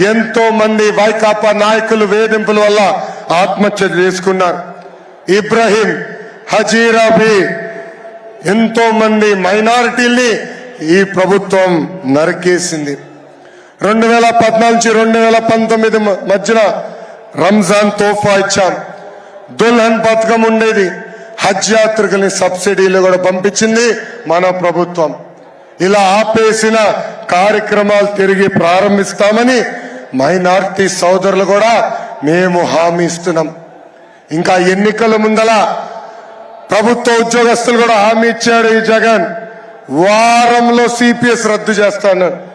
ఎంతో మంది వైకాపా నాయకులు వేధింపుల వల్ల ఆత్మహత్య చేసుకున్నారు. ఇబ్రహీం హజీరాబీ ఎంతో మంది మైనారిటీల్ని ఈ ప్రభుత్వం నరికేసింది. రెండు వేల పద్నాలుగు రెండు వేల పంతొమ్మిది మ- మధ్యన రంజాన్ తోఫా ఇచ్చాం. దుల్హన్ పథకం ఉండేది. హజ్ యాత్రికుల్ని సబ్సిడీలు కూడా పంపించింది మన ప్రభుత్వం. ఇలా ఆపేసిన కార్యక్రమాలు తిరిగి ప్రారంభిస్తామని మైనార్టీ సోదరులు కూడా మేము హామీ ఇస్తున్నాం. ఇంకా ఎన్నికల ముందల ప్రభుత్వ ఉద్యోగస్తులు కూడా హామీ ఇచ్చాడు ఈ జగన్. వారంలో సిపిఎస్ రద్దు చేస్తాను.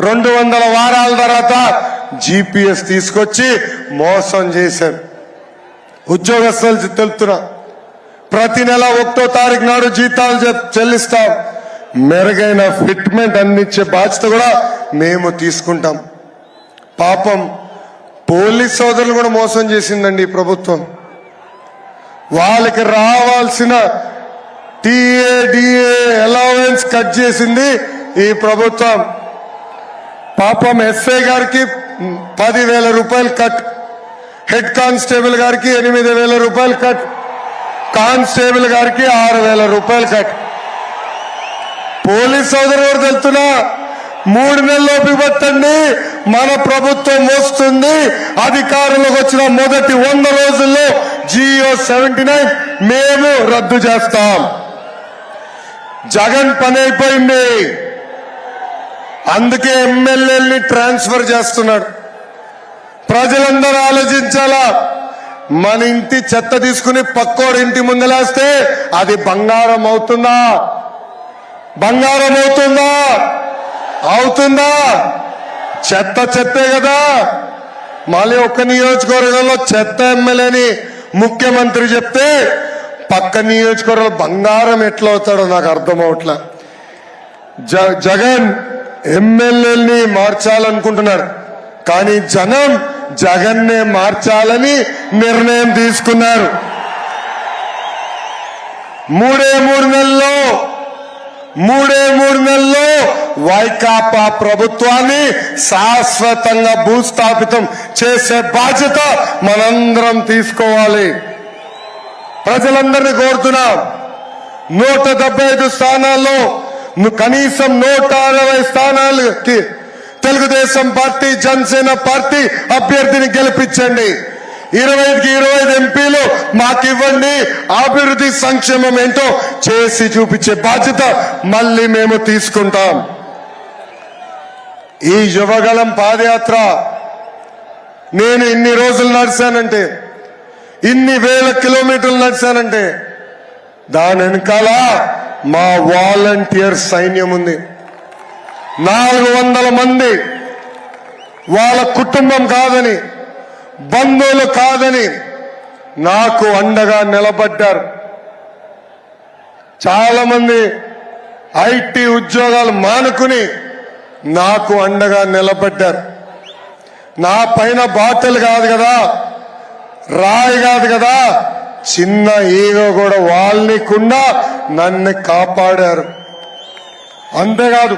రెండు వందల వారాల తర్వాత జీపీఎస్ తీసుకొచ్చి మోసం చేశారు ఉద్యోగస్తులు తెలుపుతున్నా ప్రతి నెల ఒకటో తారీఖు నాడు జీతాలు చెల్లిస్తాం. మెరుగైన ఫిట్మెంట్ అందించే బాధ్యత కూడా మేము తీసుకుంటాం. పాపం పోలీస్ సోదరులు కూడా మోసం చేసిందండి ఈ ప్రభుత్వం. వాళ్ళకి రావాల్సిన టీఏ డిఏ అలవెన్స్ కట్ చేసింది ఈ ప్రభుత్వం. పాపం ఎస్ఐ గారికి పదివేల రూపాయలు కట్ హెడ్ కానిస్టేబుల్ గారికి ఎనిమిది వేల రూపాయలు కట్ కానిస్టేబుల్ గారికి ఆరు వేల రూపాయలు కట్ పోలీస్ సోదరు వారు తెలుతున్నా? మూడు నెలలు పట్టండి మన ప్రభుత్వం వస్తుంది. అధికారంలోకి వచ్చిన మొదటి వంద రోజుల్లో జియో సెవెంటీ నైన్ మేము రద్దు చేస్తాం. జగన్ పని అయిపోయింది. అందుకే ఎమ్మెల్యేల్ని ట్రాన్స్ఫర్ చేస్తున్నాడు. ప్రజలందరూ ఆలోచించాలా? మన ఇంటి చెత్త తీసుకుని పక్కోడి ఇంటి ముందలేస్తే అది బంగారం అవుతుందా? బంగారం అవుతుందా? అవుతుందా? చెత్త చెత్తే కదా. మళ్ళీ ఒక్క నియోజకవర్గంలో చెత్త ఎమ్మెల్యేని ముఖ్యమంత్రి చెప్తే పక్క నియోజకవర్గంలో బంగారం ఎట్లా అవుతాడో నాకు అర్థం అవట్లా. జగన్ ఎమ్మెల్యేని మార్చాలనుకుంటున్నాడు. కానీ జనం జగన్నే మార్చాలని నిర్ణయం తీసుకున్నారు. మూడే మూడు నెలల్లో మూడే మూడు నెలల్లో వైకాపా ప్రభుత్వాన్ని శాశ్వతంగా భూస్థాపితం చేసే బాధ్యత మనందరం తీసుకోవాలి. ప్రజలందరినీ కోరుతున్నాం. నూట డెబ్బై ఐదు స్థానాల్లో కనీసం నూట అరవై స్థానాలకి తెలుగుదేశం పార్టీ జనసేన పార్టీ అభ్యర్థిని గెలిపించండి. ఇరవై ఐదుకి ఇరవై ఎంపీలు మాకు ఇవ్వండి అభివృద్ధి సంక్షేమం ఏంటో చేసి చూపించే బాధ్యత మళ్ళీ మేము తీసుకుంటాం. ఈ యువగలం పాదయాత్ర నేను ఇన్ని రోజులు నడిచానంటే ఇన్ని వేల కిలోమీటర్లు నడిచానంటే దాని వెనకాల మా వాలంటీర్ సైన్యం ఉంది. నాలుగు వందల మంది వాళ్ళ కుటుంబం కాదని బంధువులు కాదని నాకు అండగా నిలబడ్డారు. చాలా మంది ఐటీ ఉద్యోగాలు మానుకుని నాకు అండగా నిలబడ్డారు. నా పైన బాటలు కాదు కదా రాయి కాదు కదా చిన్న ఈగో కూడా వాళ్ళనికుండా నన్ను కాపాడారు. అంతేకాదు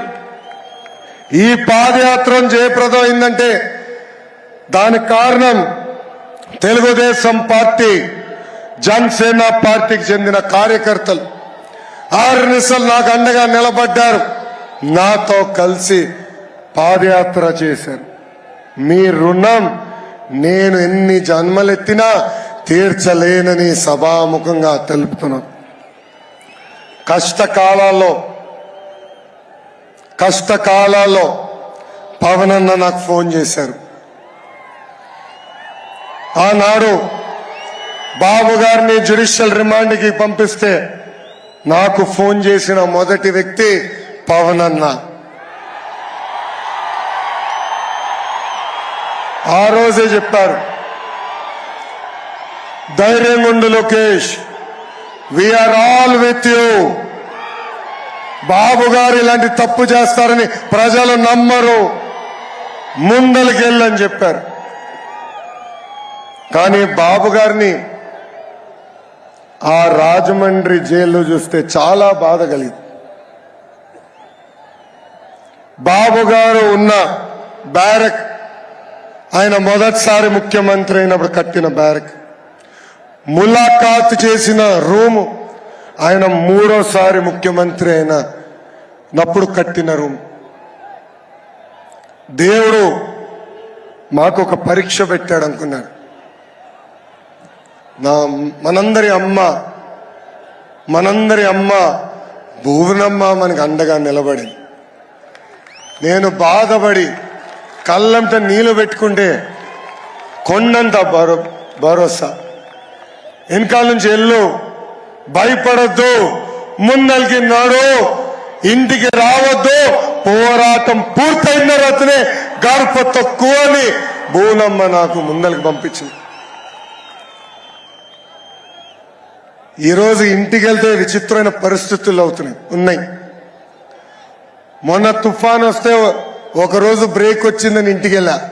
ఈ పాదయాత్ర జయప్రదం అయిందంటే దానికి కారణం తెలుగుదేశం పార్టీ జనసేన పార్టీకి చెందిన కార్యకర్తలు ఆరు నిమిషాలు నాకు అండగా నిలబడ్డారు. నాతో కలిసి పాదయాత్ర చేశారు. మీ రుణం నేను ఎన్ని జన్మలెత్తినా తీర్చలేనని సభాముఖంగా తెలుపుతున్నాను. కష్టకాలాల్లో కష్టకాలాల్లో పవన్ అన్న నాకు ఫోన్ చేశారు. ఆనాడు బాబు గారిని జ్యుడిషియల్ రిమాండ్కి పంపిస్తే నాకు ఫోన్ చేసిన మొదటి వ్యక్తి పవన్ అన్న. ఆ రోజే చెప్పారు ధైర్యంగుండు Lokesh we're all with you Babu garu ఇలాంటి తప్పు చేస్తారని ప్రజలు నమ్మరు. ముందలకెళ్ళని చెప్పారు. కానీ బాబు గారిని ఆ రాజమండ్రి జైల్లో చూస్తే చాలా బాధ కలిగింది. బాబు గారు ఉన్న బ్యారక్ ఆయన మొదటిసారి ముఖ్యమంత్రి అయినప్పుడు కట్టిన బ్యారక్ ములాఖాత్ చేసిన రూము ఆయన మూడోసారి ముఖ్యమంత్రి అయినప్పుడు కట్టిన రూమ్. దేవుడు మాకు ఒక పరీక్ష పెట్టాడు అనుకున్నాడు. నా మనందరి అమ్మ మనందరి అమ్మ భువనమ్మ మనకి అండగా నిలబడింది. నేను బాధపడి కళ్ళంట నీళ్ళు పెట్టుకుంటే కొండంత భరో భరోసా. వెనకాల నుంచి వెళ్ళు భయపడద్దు ముందలికి నాడు ఇంటికి రావద్దు పోరాటం పూర్తయిన తర్వాతనే గడప తక్కువ అని భూనమ్మ నాకు ముందలికి పంపించింది. ఈరోజు ఇంటికి వెళ్తే విచిత్రమైన పరిస్థితులు అవుతున్నాయి. ఉన్నాయి. మొన్న తుఫాన్ వస్తే ఒకరోజు బ్రేక్ వచ్చిందని ఇంటికి వెళ్ళా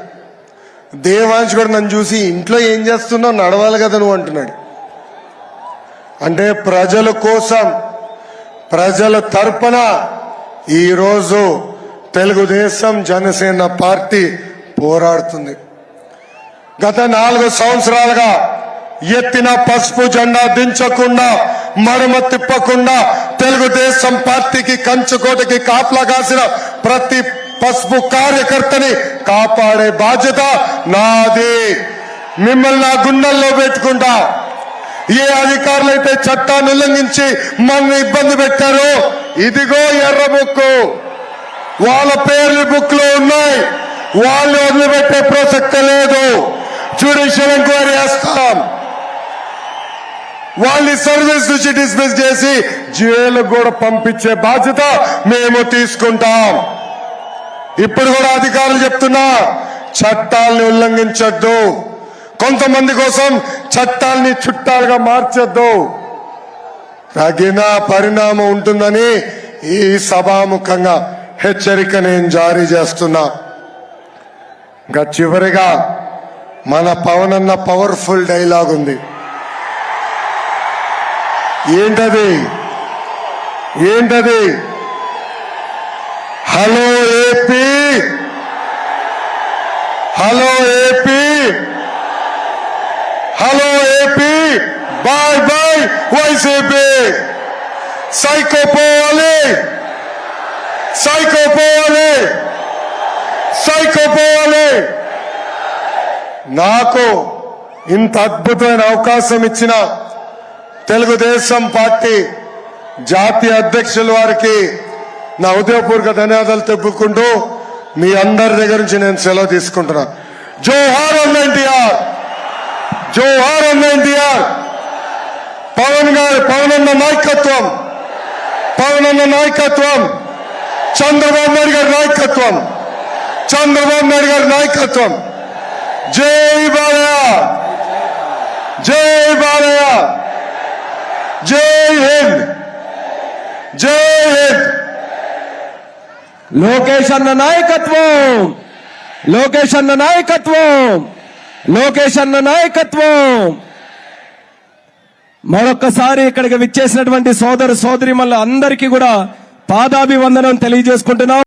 దేవాంశ్ కూడా నన్ను చూసి ఇంట్లో ఏం చేస్తున్నావు? నడవాలి కదా నువ్వు అంటున్నాడు. అంటే ప్రజల కోసం ప్రజల తరపున ఈరోజు తెలుగుదేశం జనసేన పార్టీ పోరాడుతుంది. గత నాలుగు సంవత్సరాలుగా ఎత్తిన పసుపు జెండా దించకుండా మడమ తిప్పకుండా తెలుగుదేశం పార్టీకి కంచుకోటకి కాపలా కాసిన ప్రతి పసుపు కార్యకర్తని కాపాడే బాధ్యత నాది. మిమ్మల్ని నా గుండెల్లో పెట్టుకుంటా. ఏ అధికారులైతే చట్టాన్ని ఉల్లంఘించి మనల్ని ఇబ్బంది పెట్టారో ఇదిగో ఎర్ర బుక్కు. వాళ్ళ పేర్లు బుక్లో ఉన్నాయి. వాళ్ళు వదిలిపెట్టే ప్రసక్తి లేదు. జ్యుడిషియల్ ఎంక్వైరీ వాళ్ళని సర్వీస్ నుంచి డిస్మిస్ చేసి జైలు కూడా పంపించే బాధ్యత మేము తీసుకుంటాం. ఇప్పుడు కూడా అధికారులు చెప్తున్నా చట్టాలని ఉల్లంఘించొద్దు. కొంతమంది కోసం చట్టాల్ని చుట్టాలుగా మార్చొద్దు. తగిన పరిణామం ఉంటుందని ఈ సభాముఖంగా హెచ్చరిక నేను జారీ చేస్తున్నా. ఇంకా చివరిగా మన పవన్ అన్న పవర్ఫుల్ డైలాగ్ ఉంది. ఏంటది? ఏంటది? Hello AP! Hello AP! Hello AP! Bye bye YCP! Psycho పోవాలి సైకో పోవాలి సైకో పోవాలి నాకు ఇంత అద్భుతమైన అవకాశం ఇచ్చిన తెలుగుదేశం పార్టీ జాతీయ అధ్యక్షుల వారికి నా ఉదయపూర్వక ధన్యవాదాలు తెప్పుకుంటూ మీ అందరి దగ్గర నుంచి నేను సెలవు తీసుకుంటున్నా. జోహార్ అన్న ఎన్టీఆర్! జోహార్ అన్న ఎన్టీఆర్! పవన్ గారి పవనన్న నాయకత్వం! పవనన్న నాయకత్వం! చంద్రబాబు నాయుడు గారి నాయకత్వం! చంద్రబాబు నాయుడు గారి నాయకత్వం! జై బాలయ్య! జై బాలయ్య! జై హింద్. జై హింద్. లోకేష్ అన్న నాయకత్వం. లోకేష్ అన్న నాయకత్వం. లోకేష్ అన్న నాయకత్వం. మరొక్కసారి ఇక్కడికి విచ్చేసినటువంటి సోదరు సోదరి అందరికీ కూడా పాదాభివందనం తెలియజేసుకుంటున్నాం.